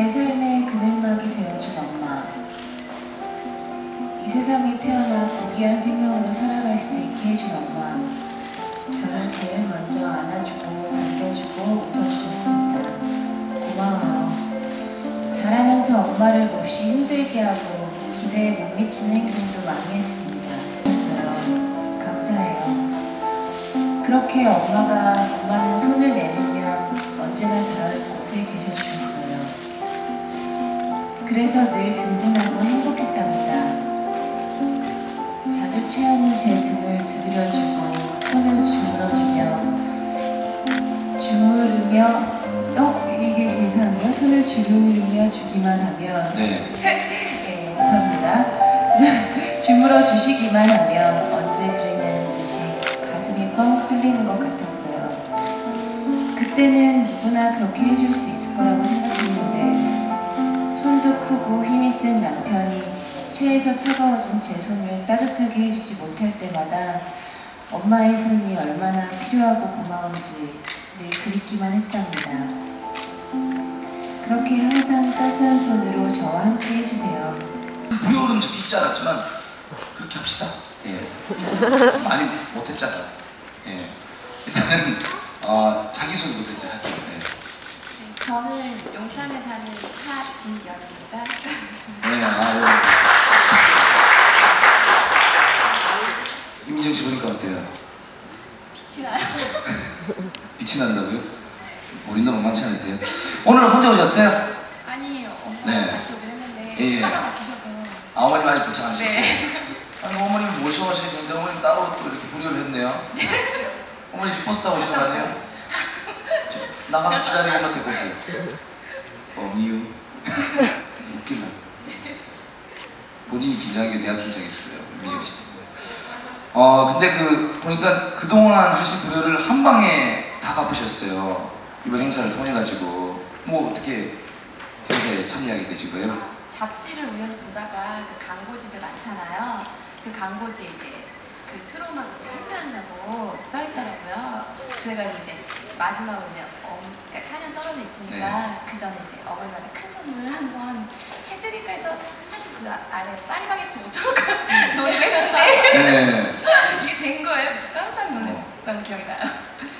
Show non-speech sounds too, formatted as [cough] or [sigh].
내 삶의 그늘막이 되어준 엄마. 이 세상에 태어나 고귀한 생명으로 살아갈 수 있게 해준 엄마. 저를 제일 먼저 안아주고 반겨주고 웃어주셨습니다. 고마워요. 자라면서 엄마를 몹시 힘들게 하고 기대에 못 미치는 행동도 많이 했습니다. 했어요. 감사해요. 그렇게 엄마가 엄마는 손을 내밀면 언제나 닿을 곳에 계셔주셨어요. 그래서 늘 든든하고 행복했답니다. 자주 체하는 제 등을 두드려주고 손을 주물어주며 주무르며 어? 이게 좀 이상하네요. 손을 주무르며 주기만 하면 네. [laughs] 예, 못합니다. [laughs] 주물어 주시기만 하면 언제 그랬냐는 듯이 가슴이 뻥 뚫리는 것 같았어요. 그때는 누구나 그렇게 해줄 수 있을 거라고 생각했는데 손도 크고 힘이 센 남편이 체해서 차가워진 제 손을 따뜻하게 해주지 못할 때마다 엄마의 손이 얼마나 필요하고 고마운지 늘 그립기만 했답니다. 그렇게 항상 따스한 손으로 저와 함께 해주세요. 불효는 적혀 있지 않았지만 그렇게 합시다. 예. 많이 못했잖아. 예. 일단은 어, 자기 소개부터 이제 할게요. 네. 네, 저는 용산에 사는 하진영입니다. 네, 아, 예. 이민정 씨 보니까 어때요? 빛이 나요. [laughs] 빛이 난다고요? 우리도 만만치 않으세요? 오늘 혼자 오셨어요? 아니, 엄마랑 네. 같이 오긴 했는데 예, 예. 차가 막히셔서. 아, 어머님 많이 도착하셨고 네. 아니 어머님 모셔오시는데 어머님 따로 또 이렇게 불효를 했네요 어머니 지금 버스 타고 오신 거 아니에요? 저 나가서 기다리는 것 데리고 오세요 어, 이유? [laughs] 웃길라 본인이 긴장한 게 내가 긴장했을 거예요? 씨 때문에 어 근데 그 보니까 그동안 하신 불효를 한 방에 다 갚으셨어요. 이번 행사를 통해 가지고. 뭐 어떻게 행사에 참여하게 거예요? 잡지를 우연히 보다가 그 광고지들 많잖아요. 그 광고지에 이제 그 트로마 이제 행사한다고 써있더라고요. 그래가지고 이제 마지막으로 이제 어, 그러니까 4년 떨어져 있으니까 네. 그 전에 이제 어머님한테 큰 선물을 한번 해드릴까 해서 사실 그 아래 파리바게트 5천 원 [laughs] 노래를 했는데